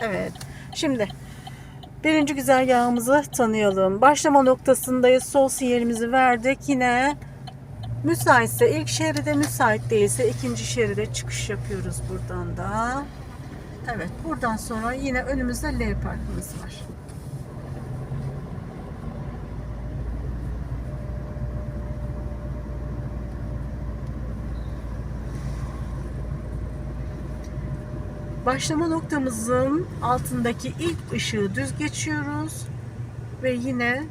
Evet. Şimdi birinci güzergahımızı tanıyalım. Başlama noktasındayız. Sol sinyalimizi verdik. Yine müsaitse ilk şeride, müsait değilse ikinci şeride çıkış yapıyoruz buradan da. Evet. Buradan sonra yine önümüzde L parkımız var. Başlama noktamızın altındaki ilk ışığı düz geçiyoruz ve yine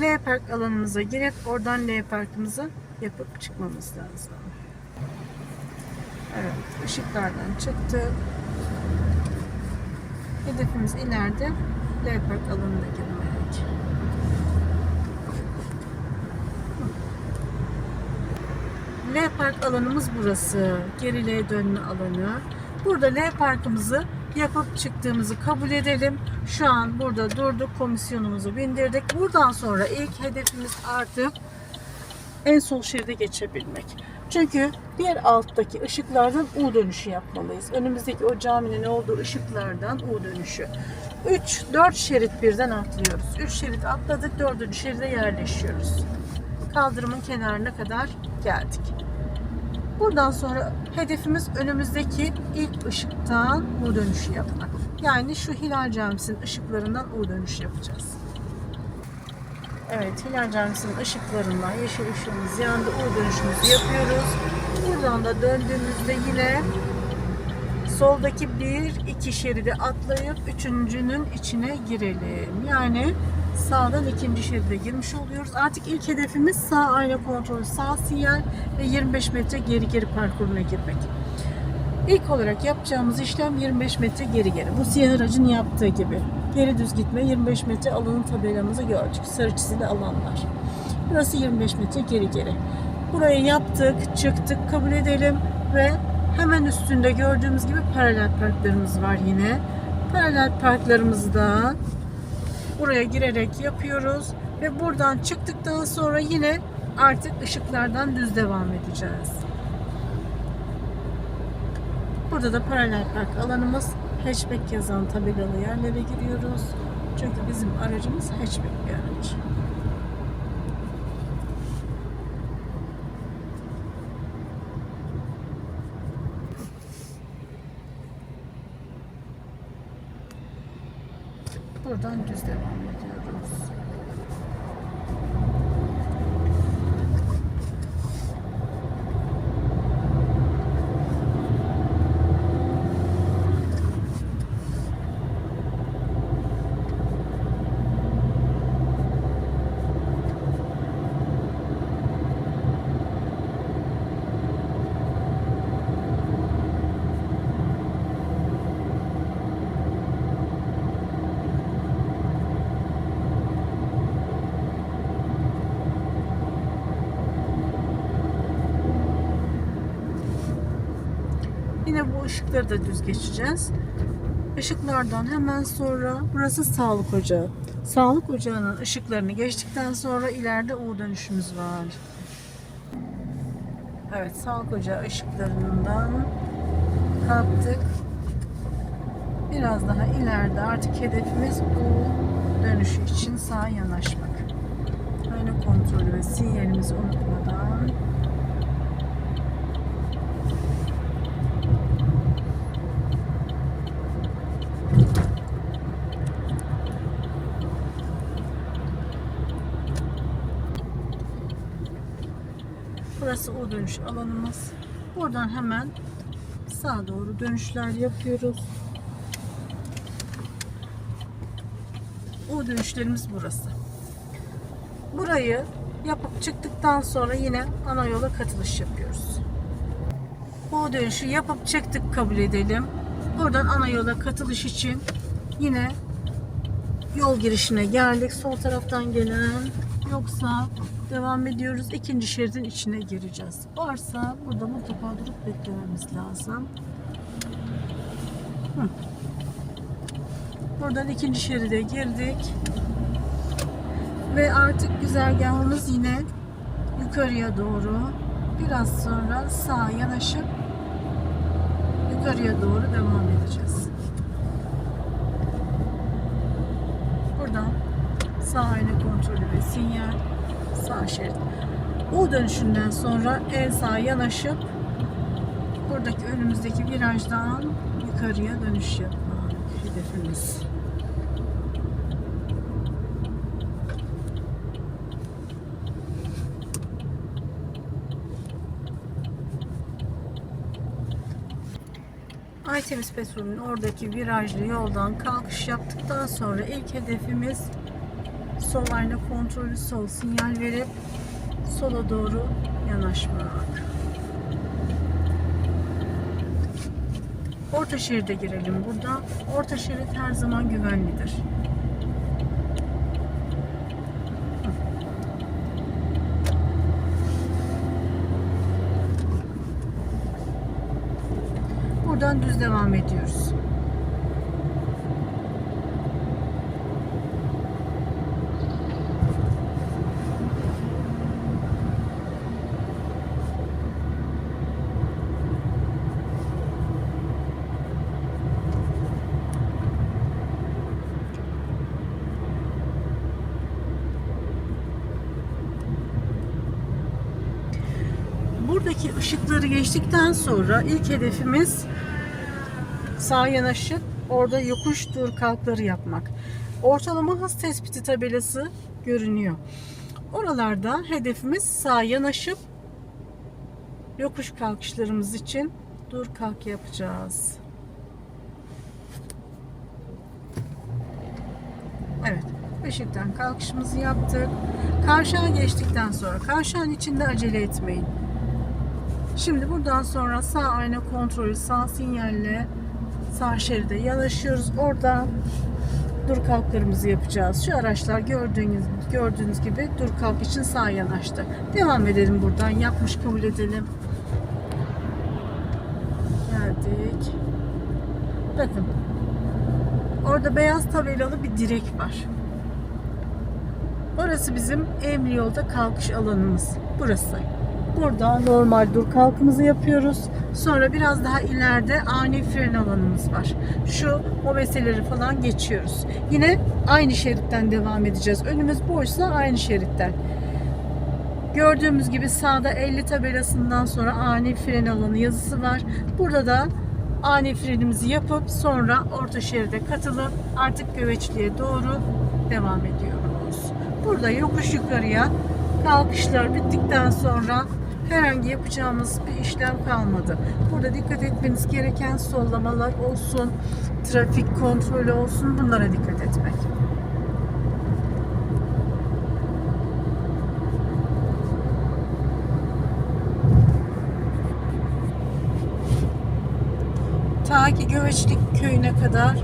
L park alanımıza girip oradan L parkımızı yapıp çıkmamız lazım. Evet, ışıklardan çıktık. Hedefimiz ileride L park alanına girmek. L park alanımız burası. Gerileye dönme alanı. Burada L parkımızı yapıp çıktığımızı kabul edelim. Şu an burada durduk, komisyonumuzu bindirdik. Buradan sonra ilk hedefimiz artık en sol şeride geçebilmek. Çünkü diğer alttaki ışıklardan U dönüşü yapmalıyız. Önümüzdeki o caminin olduğu ışıklardan U dönüşü. 3, 4 şerit birden atlıyoruz. 3 şerit atladık, 4. şeride yerleşiyoruz. Kaldırımın kenarına kadar geldik. Buradan sonra hedefimiz önümüzdeki ilk ışıktan U dönüşü yapmak. Yani şu Hilal Camisi'nin ışıklarından U dönüşü yapacağız. Evet, Hilal Camisi'nin ışıklarından yeşil ışığımız yandı. U dönüşümüzü yapıyoruz. Buradan da döndüğümüzde yine soldaki bir iki şeridi atlayıp üçüncünün içine girelim. Yani sağdan ikinci şeride girmiş oluyoruz. Artık ilk hedefimiz sağ ayna kontrolü, sağ sinyal ve 25 metre geri geri parkuruna girmek. İlk olarak yapacağımız işlem 25 metre geri geri. Bu siyah aracın yaptığı gibi. Geri düz gitme 25 metre alanın tabelamızı gördük. Sarı çizili alanlar. Burası 25 metre geri geri. Burayı yaptık, çıktık, kabul edelim ve hemen üstünde gördüğümüz gibi paralel parklarımız var yine. Paralel parklarımızı da buraya girerek yapıyoruz ve buradan çıktıktan sonra yine artık ışıklardan düz devam edeceğiz. Burada da paralel park alanımız hatchback yazan tabelalı yerlere giriyoruz. Çünkü bizim aracımız hatchback bir araç. Buradan düz devam ediyoruz. Yine bu ışıkları da düz geçeceğiz. Işıklardan hemen sonra burası sağlık ocağı. Sağlık ocağının ışıklarını geçtikten sonra ileride U dönüşümüz var. Evet sağlık ocağı ışıklarından kalktık. Biraz daha ileride artık hedefimiz U dönüşü için sağa yanaşmak. Ayna kontrolü ve sinyalimizi unutmadan Burası o dönüş alanımız. Buradan hemen sağa doğru dönüşler yapıyoruz. O dönüşlerimiz burası. Burayı yapıp çıktıktan sonra yine ana yola katılış yapıyoruz. O dönüşü yapıp çıktık kabul edelim. Buradan ana yola katılış için yine yol girişine geldik. Sol taraftan gelen yoksa devam ediyoruz. İkinci şeridin içine gireceğiz. Varsa burada mutlaka durup beklememiz lazım. Buradan ikinci şeride girdik. Ve artık güzergahımız yine yukarıya doğru. Biraz sonra sağa yanaşıp yukarıya doğru devam edeceğiz. Buradan sağ ayna kontrolü ve sinyal Sağ şerit. U dönüşünden sonra en sağa yanaşıp buradaki önümüzdeki virajdan yukarıya dönüş yapmak hedefimiz. Aytemiz Petrol'ün oradaki virajlı yoldan kalkış yaptıktan sonra ilk hedefimiz sol kontrolü sol sinyal verip sola doğru yanaşmak. Orta şeride girelim burada. Orta şerit her zaman güvenlidir. Buradan düz devam ediyoruz. Buradaki ışıkları geçtikten sonra ilk hedefimiz sağ yanaşıp orada yokuş dur kalkları yapmak. Ortalama hız tespiti tabelası görünüyor. Oralarda hedefimiz sağ yanaşıp yokuş kalkışlarımız için dur kalk yapacağız. Evet. Işıktan kalkışımızı yaptık. Kavşağa geçtikten sonra kavşağın içinde acele etmeyin. Şimdi buradan sonra sağ ayna kontrolü sağ sinyalle sağ şeride yanaşıyoruz. Oradan dur kalklarımızı yapacağız. Şu araçlar gördüğünüz gördüğünüz gibi dur kalk için sağ yanaştı. Devam edelim buradan. Yapmış kabul edelim. Geldik. Bakın. Orada beyaz tabelalı bir direk var. Orası bizim emri yolda kalkış alanımız. Burası. Burada normal dur kalkımızı yapıyoruz. Sonra biraz daha ileride ani fren alanımız var. Şu mobeseleri falan geçiyoruz. Yine aynı şeritten devam edeceğiz. Önümüz boşsa aynı şeritten. Gördüğümüz gibi sağda 50 tabelasından sonra ani fren alanı yazısı var. Burada da ani frenimizi yapıp sonra orta şeride katılıp artık Göveçli'ye doğru devam ediyoruz. Burada yokuş yukarıya kalkışlar bittikten sonra herhangi yapacağımız bir işlem kalmadı. Burada dikkat etmeniz gereken sollamalar olsun, trafik kontrolü olsun bunlara dikkat etmek. Ta ki Göveçlik köyüne kadar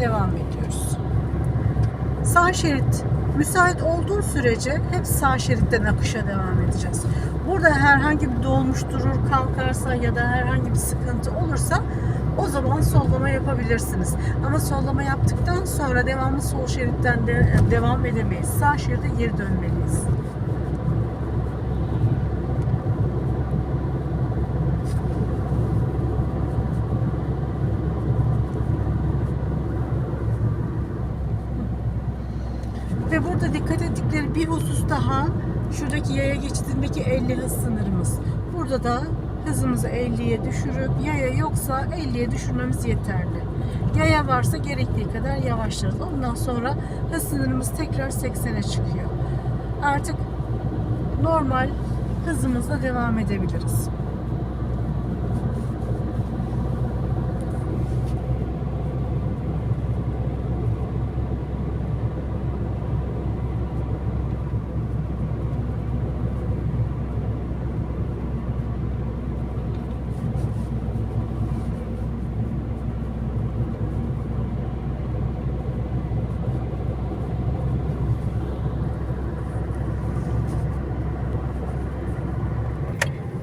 devam ediyoruz. Sağ şerit müsait olduğu sürece hep sağ şeritten akışa devam edeceğiz. Burada herhangi bir dolmuş durur kalkarsa ya da herhangi bir sıkıntı olursa o zaman sollama yapabilirsiniz. Ama sollama yaptıktan sonra devamlı sol şeritten de devam edemeyiz. Sağ şeride geri dönmeliyiz. Ve burada dikkat ettikleri bir husus daha şuradaki yaya geçidindeki 50 hız sınırımız. Burada da hızımızı 50'ye düşürüp yaya yoksa 50'ye düşürmemiz yeterli. Yaya varsa gerektiği kadar yavaşlarız. Ondan sonra hız sınırımız tekrar 80'e çıkıyor. Artık normal hızımızla devam edebiliriz.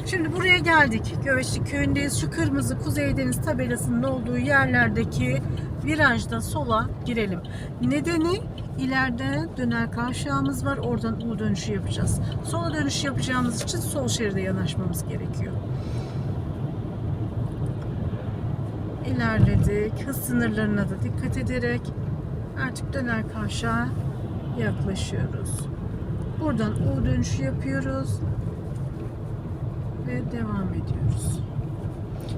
Şimdi buraya geldik. Göveçli köyündeyiz. Şu kırmızı Kuzey Deniz tabelasının olduğu yerlerdeki virajda sola girelim. Nedeni ileride döner kavşağımız var. Oradan U dönüşü yapacağız. Sola dönüş yapacağımız için sol şeride yanaşmamız gerekiyor. İlerledik. Hız sınırlarına da dikkat ederek artık döner kavşağa yaklaşıyoruz. Buradan U dönüşü yapıyoruz ve devam ediyoruz.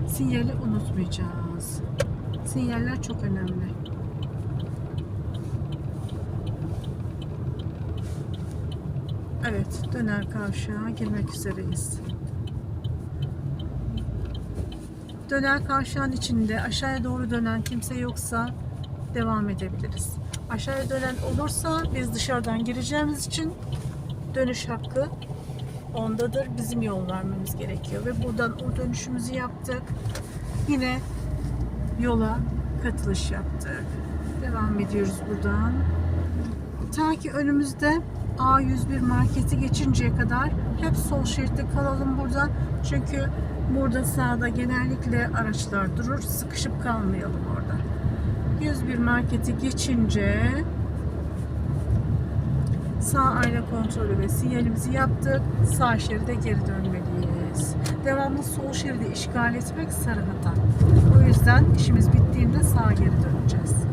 Sinyali unutmayacağız. Sinyaller çok önemli. Evet, döner kavşağa girmek üzereyiz. Döner kavşağın içinde aşağıya doğru dönen kimse yoksa devam edebiliriz. Aşağıya dönen olursa biz dışarıdan gireceğimiz için dönüş hakkı ondadır. Bizim yol vermemiz gerekiyor ve buradan o dönüşümüzü yaptık. Yine yola katılış yaptık. Devam ediyoruz buradan. Ta ki önümüzde A101 marketi geçinceye kadar hep sol şeritte kalalım burada. Çünkü burada sağda genellikle araçlar durur. Sıkışıp kalmayalım orada. 101 marketi geçince sağ ayna kontrolü ve sinyalimizi yaptık. Sağ şeride geri dönmeliyiz. Devamlı sol şeridi işgal etmek sarı hata. O yüzden işimiz bittiğinde sağa geri döneceğiz.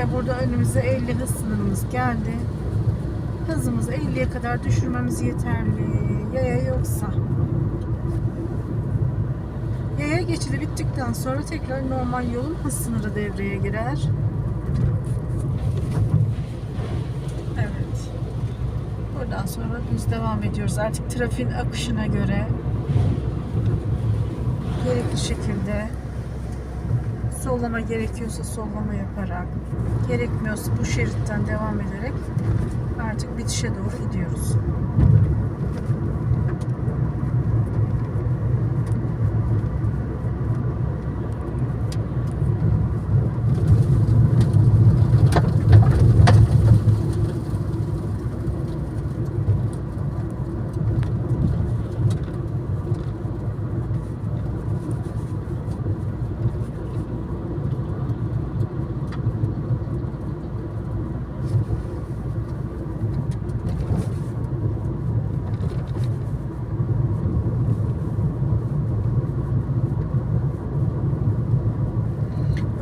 Yine burada önümüze 50 hız sınırımız geldi. Hızımızı 50'ye kadar düşürmemiz yeterli. Yaya yoksa. Yaya geçidi bittikten sonra tekrar normal yolun hız sınırı devreye girer. Evet. Buradan sonra düz devam ediyoruz. Artık trafiğin akışına göre gerekli şekilde sollama gerekiyorsa sollama yaparak, gerekmiyorsa bu şeritten devam ederek artık bitişe doğru gidiyoruz.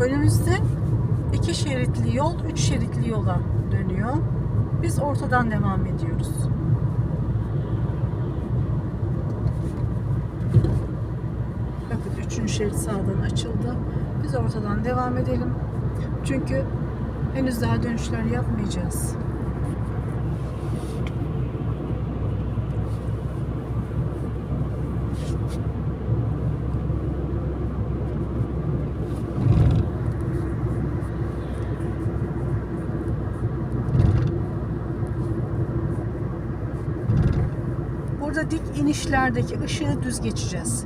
Önümüzde iki şeritli yol, şeritli yola dönüyor. Biz ortadan devam ediyoruz. Bakın üçüncü şerit sağdan açıldı. Biz ortadan devam edelim. Çünkü henüz daha dönüşler yapmayacağız. İnişlerdeki ışığı düz geçeceğiz.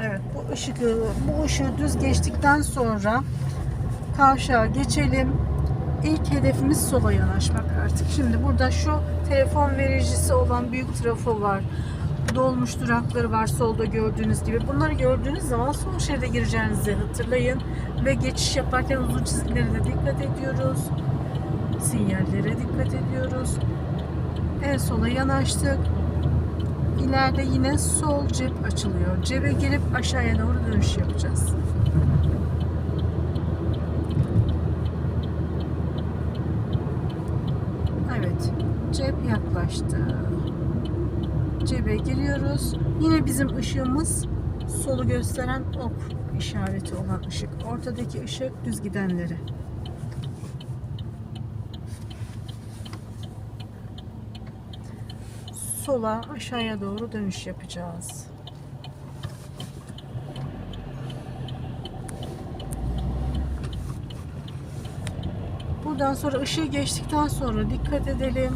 Evet bu ışığı bu ışığı düz geçtikten sonra kavşağa geçelim. İlk hedefimiz sola yanaşmak artık. Şimdi burada şu telefon vericisi olan büyük trafo var. Dolmuş durakları var solda gördüğünüz gibi. Bunları gördüğünüz zaman sol şeride gireceğinizi hatırlayın. Ve geçiş yaparken uzun çizgilere de dikkat ediyoruz. Sinyallere dikkat ediyoruz. En sola yanaştık. İleride yine sol cep açılıyor. Cebe girip aşağıya doğru dönüş yapacağız. Evet. Cep yaklaştı. Cebe giriyoruz. Yine bizim ışığımız solu gösteren ok işareti olan ışık. Ortadaki ışık düz gidenleri. sola aşağıya doğru dönüş yapacağız. Buradan sonra ışığı geçtikten sonra dikkat edelim.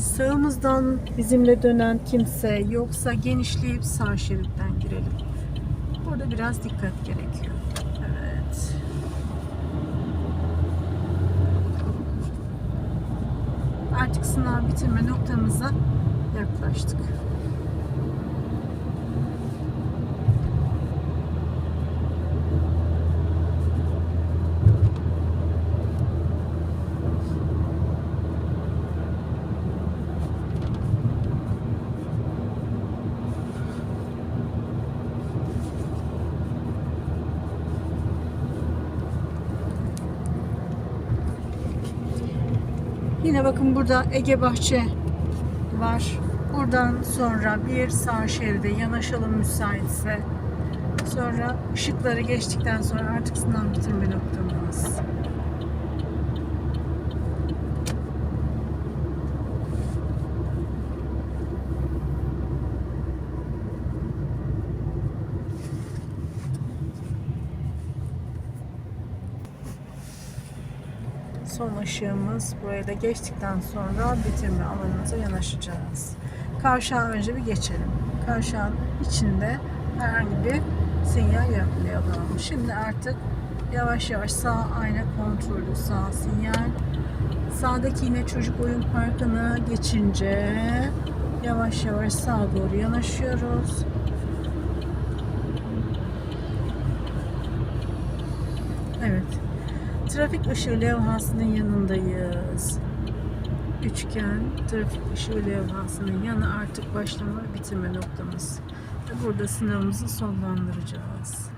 Sağımızdan bizimle dönen kimse yoksa genişleyip sağ şeritten girelim. Burada biraz dikkat gerekiyor. Evet. Artık sınav bitirme noktamıza yaklaştık. Yine bakın burada Ege Bahçe var. Buradan sonra bir sağ şeride yanaşalım müsaitse. Sonra ışıkları geçtikten sonra artık sınav bitirme noktamız. Son ışığımız buraya da geçtikten sonra bitirme alanımıza yanaşacağız. Kavşağı önce bir geçelim. Kavşağın içinde herhangi bir sinyal yapmayalım. Şimdi artık yavaş yavaş sağ ayna kontrolü, sağ sinyal. Sağdaki yine çocuk oyun parkına geçince yavaş yavaş sağa doğru yanaşıyoruz. Evet. Trafik ışığı levhasının yanındayız. Üçgen trafik ışığı levhasının yanı artık başlama bitirme noktamız. Burada sınavımızı sonlandıracağız.